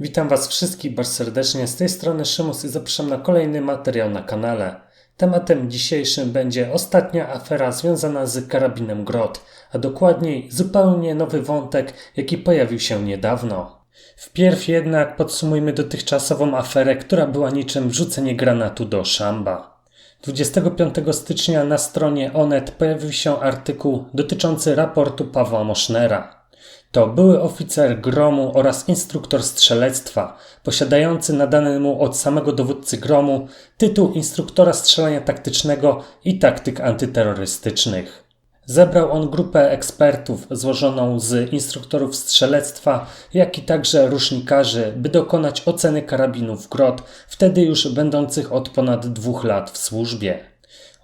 Witam Was wszystkich bardzo serdecznie. Z tej strony Szymus i zapraszam na kolejny materiał na kanale. Tematem dzisiejszym będzie ostatnia afera związana z karabinem Grot, a dokładniej zupełnie nowy wątek, jaki pojawił się niedawno. Wpierw jednak podsumujmy dotychczasową aferę, która była niczym wrzucenie granatu do szamba. 25 stycznia na stronie Onet pojawił się artykuł dotyczący raportu Pawła Mosznera. To były oficer gromu oraz instruktor strzelectwa, posiadający nadany mu od samego dowódcy gromu tytuł instruktora strzelania taktycznego i taktyk antyterrorystycznych. Zebrał on grupę ekspertów złożoną z instruktorów strzelectwa, jak i także rusznikarzy, by dokonać oceny karabinów Grot, wtedy już będących od ponad dwóch lat w służbie.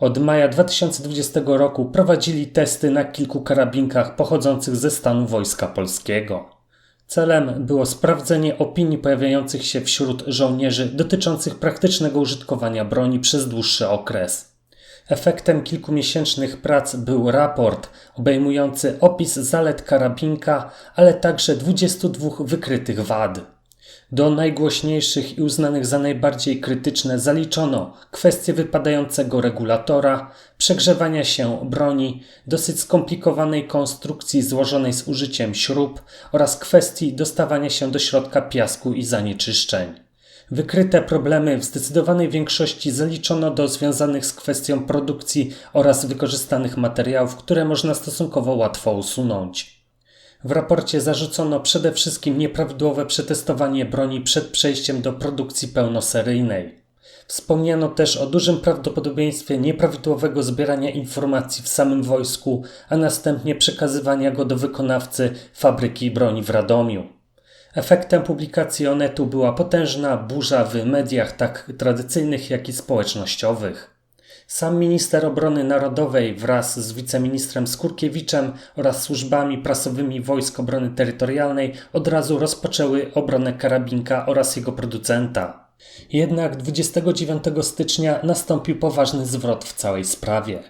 Od maja 2020 roku prowadzili testy na kilku karabinkach pochodzących ze stanu Wojska Polskiego. Celem było sprawdzenie opinii pojawiających się wśród żołnierzy dotyczących praktycznego użytkowania broni przez dłuższy okres. Efektem kilkumiesięcznych prac był raport obejmujący opis zalet karabinka, ale także 22 wykrytych wad. Do najgłośniejszych i uznanych za najbardziej krytyczne zaliczono kwestię wypadającego regulatora, przegrzewania się broni, dosyć skomplikowanej konstrukcji złożonej z użyciem śrub oraz kwestii dostawania się do środka piasku i zanieczyszczeń. Wykryte problemy w zdecydowanej większości zaliczono do związanych z kwestią produkcji oraz wykorzystanych materiałów, które można stosunkowo łatwo usunąć. W raporcie zarzucono przede wszystkim nieprawidłowe przetestowanie broni przed przejściem do produkcji pełnoseryjnej. Wspomniano też o dużym prawdopodobieństwie nieprawidłowego zbierania informacji w samym wojsku, a następnie przekazywania go do wykonawcy fabryki broni w Radomiu. Efektem publikacji Onetu była potężna burza w mediach tak tradycyjnych, jak i społecznościowych. Sam minister obrony narodowej wraz z wiceministrem Skurkiewiczem oraz służbami prasowymi Wojsk Obrony Terytorialnej od razu rozpoczęły obronę karabinka oraz jego producenta. Jednak 29 stycznia nastąpił poważny zwrot w całej sprawie.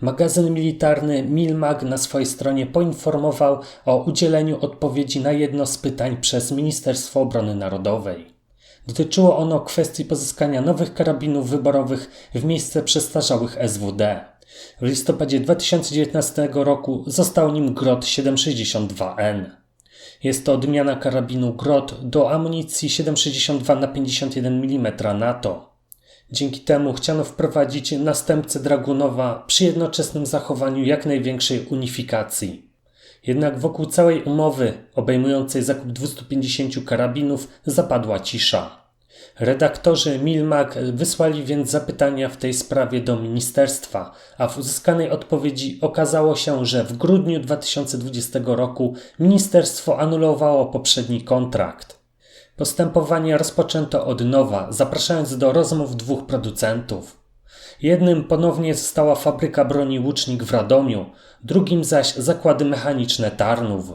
Magazyn militarny Milmag na swojej stronie poinformował o udzieleniu odpowiedzi na jedno z pytań przez Ministerstwo Obrony Narodowej. Dotyczyło ono kwestii pozyskania nowych karabinów wyborowych w miejsce przestarzałych SWD. W listopadzie 2019 roku został nim Grot 762N. Jest to odmiana karabinu Grot do amunicji 762 na 51 mm NATO. Dzięki temu chciano wprowadzić następcę Dragunowa przy jednoczesnym zachowaniu jak największej unifikacji. Jednak wokół całej umowy, obejmującej zakup 250 karabinów, zapadła cisza. Redaktorzy Milmag wysłali więc zapytania w tej sprawie do ministerstwa, a w uzyskanej odpowiedzi okazało się, że w grudniu 2020 roku ministerstwo anulowało poprzedni kontrakt. Postępowanie rozpoczęto od nowa, zapraszając do rozmów dwóch producentów. Jednym ponownie została fabryka broni Łucznik w Radomiu, drugim zaś zakłady mechaniczne Tarnów.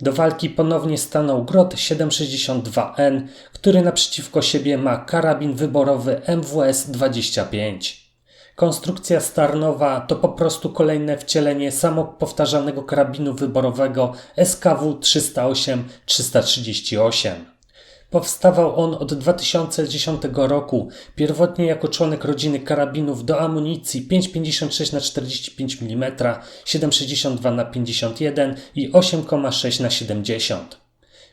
Do walki ponownie stanął Grot 762N, który naprzeciwko siebie ma karabin wyborowy MWS-25. Konstrukcja Starnowa to po prostu kolejne wcielenie samopowtarzanego karabinu wyborowego SKW 308-338. Powstawał on od 2010 roku, pierwotnie jako członek rodziny karabinów do amunicji 5,56 na 45 mm, 7,62 na 51 i 8,6 na 70.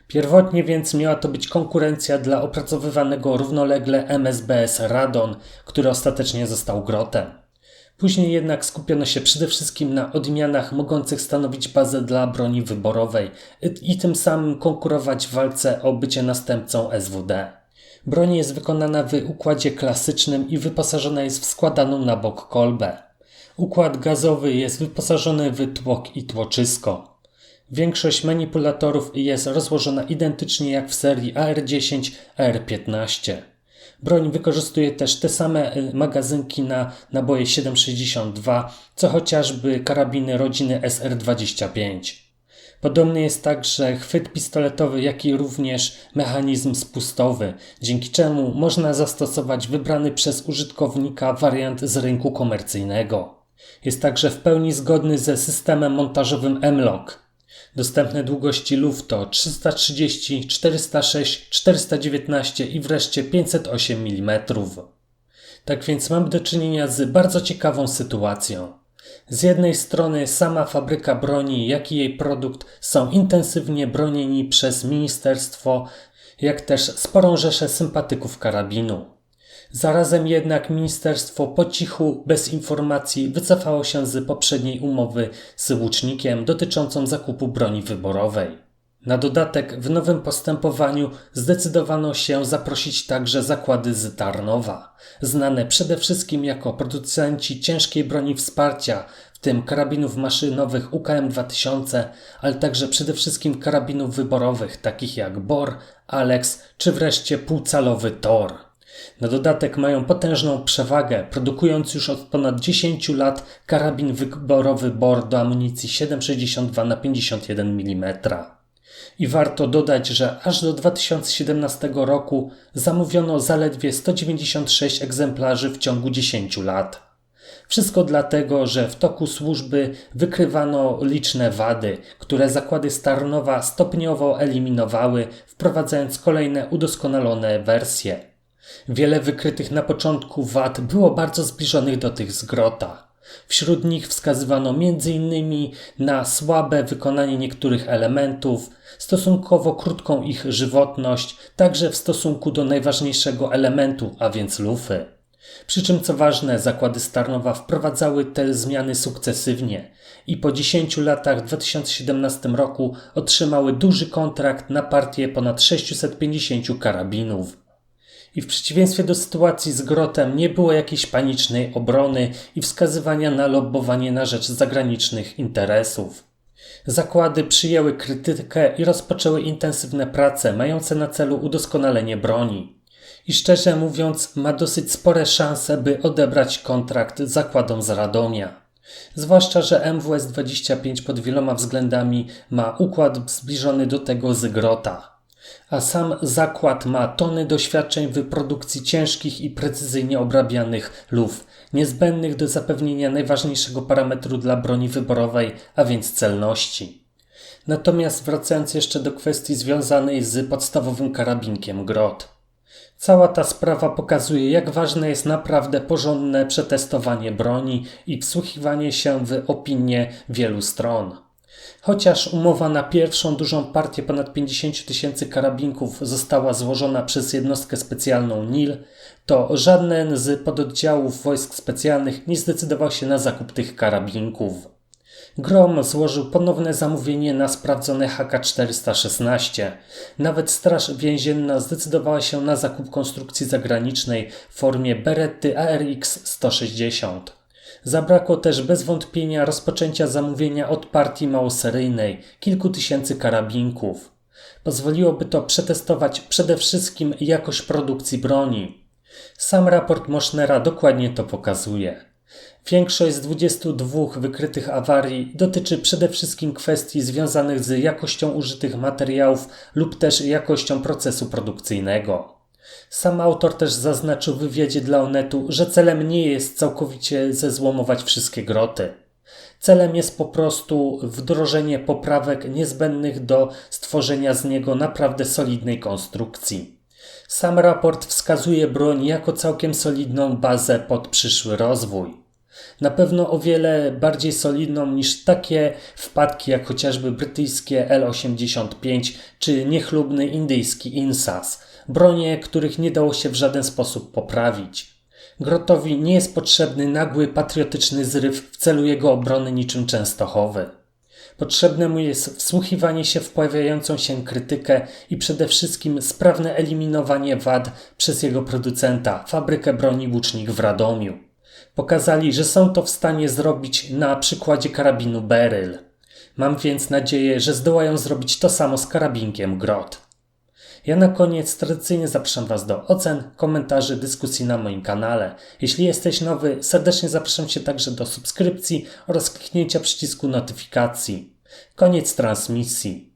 Pierwotnie więc miała to być konkurencja dla opracowywanego równolegle MSBS Radon, który ostatecznie został grotem. Później jednak skupiono się przede wszystkim na odmianach mogących stanowić bazę dla broni wyborowej i tym samym konkurować w walce o bycie następcą SWD. Broń jest wykonana w układzie klasycznym i wyposażona jest w składaną na bok kolbę. Układ gazowy jest wyposażony w tłok i tłoczysko. Większość manipulatorów jest rozłożona identycznie jak w serii AR-10, AR-15. Broń wykorzystuje też te same y, magazynki na naboje 7,62, co chociażby karabiny rodziny SR-25. Podobny jest także chwyt pistoletowy, jak i również mechanizm spustowy, dzięki czemu można zastosować wybrany przez użytkownika wariant z rynku komercyjnego. Jest także w pełni zgodny ze systemem montażowym M-Lock. Dostępne długości luf to 330, 406, 419 i wreszcie 508 mm. Tak więc mamy do czynienia z bardzo ciekawą sytuacją. Z jednej strony sama fabryka broni, jak i jej produkt są intensywnie bronieni przez ministerstwo, jak też sporą rzeszę sympatyków karabinu. Zarazem jednak ministerstwo po cichu, bez informacji, wycofało się z poprzedniej umowy z łucznikiem dotyczącą zakupu broni wyborowej. Na dodatek w nowym postępowaniu zdecydowano się zaprosić także zakłady z Tarnowa, znane przede wszystkim jako producenci ciężkiej broni wsparcia, w tym karabinów maszynowych UKM-2000, ale także przede wszystkim karabinów wyborowych takich jak BOR, Alex czy wreszcie półcalowy TOR. Na dodatek mają potężną przewagę, produkując już od ponad 10 lat karabin wyborowy BOR do amunicji 7,62 na 51 mm. I warto dodać, że aż do 2017 roku zamówiono zaledwie 196 egzemplarzy w ciągu 10 lat. Wszystko dlatego, że w toku służby wykrywano liczne wady, które zakłady Starnowa stopniowo eliminowały, wprowadzając kolejne udoskonalone wersje. Wiele wykrytych na początku wad było bardzo zbliżonych do tych z Grota. Wśród nich wskazywano m.in. na słabe wykonanie niektórych elementów, stosunkowo krótką ich żywotność, także w stosunku do najważniejszego elementu, a więc lufy. Przy czym co ważne, zakłady Starnowa wprowadzały te zmiany sukcesywnie i po 10 latach w 2017 roku otrzymały duży kontrakt na partię ponad 650 karabinów. I w przeciwieństwie do sytuacji z Grotem nie było jakiejś panicznej obrony i wskazywania na lobbowanie na rzecz zagranicznych interesów. Zakłady przyjęły krytykę i rozpoczęły intensywne prace mające na celu udoskonalenie broni. I szczerze mówiąc, ma dosyć spore szanse, by odebrać kontrakt zakładom z Radomia. Zwłaszcza, że MWS-25 pod wieloma względami ma układ zbliżony do tego z Grota a sam zakład ma tony doświadczeń w produkcji ciężkich i precyzyjnie obrabianych luf, niezbędnych do zapewnienia najważniejszego parametru dla broni wyborowej, a więc celności. Natomiast wracając jeszcze do kwestii związanej z podstawowym karabinkiem Grot. Cała ta sprawa pokazuje, jak ważne jest naprawdę porządne przetestowanie broni i wsłuchiwanie się w opinie wielu stron. Chociaż umowa na pierwszą dużą partię ponad 50 tysięcy karabinków została złożona przez jednostkę specjalną NIL, to żaden z pododdziałów wojsk specjalnych nie zdecydował się na zakup tych karabinków. Grom złożył ponowne zamówienie na sprawdzone HK-416. Nawet Straż Więzienna zdecydowała się na zakup konstrukcji zagranicznej w formie Beretty ARX-160. Zabrakło też bez wątpienia rozpoczęcia zamówienia od partii małoseryjnej kilku tysięcy karabinków. Pozwoliłoby to przetestować przede wszystkim jakość produkcji broni. Sam raport Mosznera dokładnie to pokazuje. Większość z 22 wykrytych awarii dotyczy przede wszystkim kwestii związanych z jakością użytych materiałów lub też jakością procesu produkcyjnego. Sam autor też zaznaczył w wywiadzie dla Onetu, że celem nie jest całkowicie zezłomować wszystkie groty. Celem jest po prostu wdrożenie poprawek niezbędnych do stworzenia z niego naprawdę solidnej konstrukcji. Sam raport wskazuje broń jako całkiem solidną bazę pod przyszły rozwój. Na pewno o wiele bardziej solidną niż takie wpadki jak chociażby brytyjskie L-85 czy niechlubny indyjski INSAS – bronie, których nie dało się w żaden sposób poprawić. Grotowi nie jest potrzebny nagły patriotyczny zryw w celu jego obrony niczym Częstochowy. Potrzebne mu jest wsłuchiwanie się w pojawiającą się krytykę i przede wszystkim sprawne eliminowanie wad przez jego producenta, fabrykę broni Łucznik w Radomiu. Pokazali, że są to w stanie zrobić na przykładzie karabinu Beryl. Mam więc nadzieję, że zdołają zrobić to samo z karabinkiem Grot. Ja na koniec tradycyjnie zapraszam Was do ocen, komentarzy, dyskusji na moim kanale. Jeśli jesteś nowy, serdecznie zapraszam Cię także do subskrypcji oraz kliknięcia przycisku notyfikacji. Koniec transmisji.